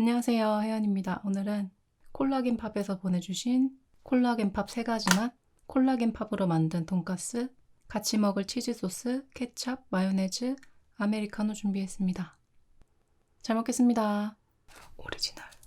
안녕하세요. 혜연입니다. 오늘은 콜라겐 팝에서 보내주신 콜라겐 팝세 가지 맛, 콜라겐 팝으로 만든 돈가스, 같이 먹을 치즈 소스, 케찹, 마요네즈, 아메리카노 준비했습니다. 잘 먹겠습니다. 오리지널.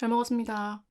잘 먹었습니다.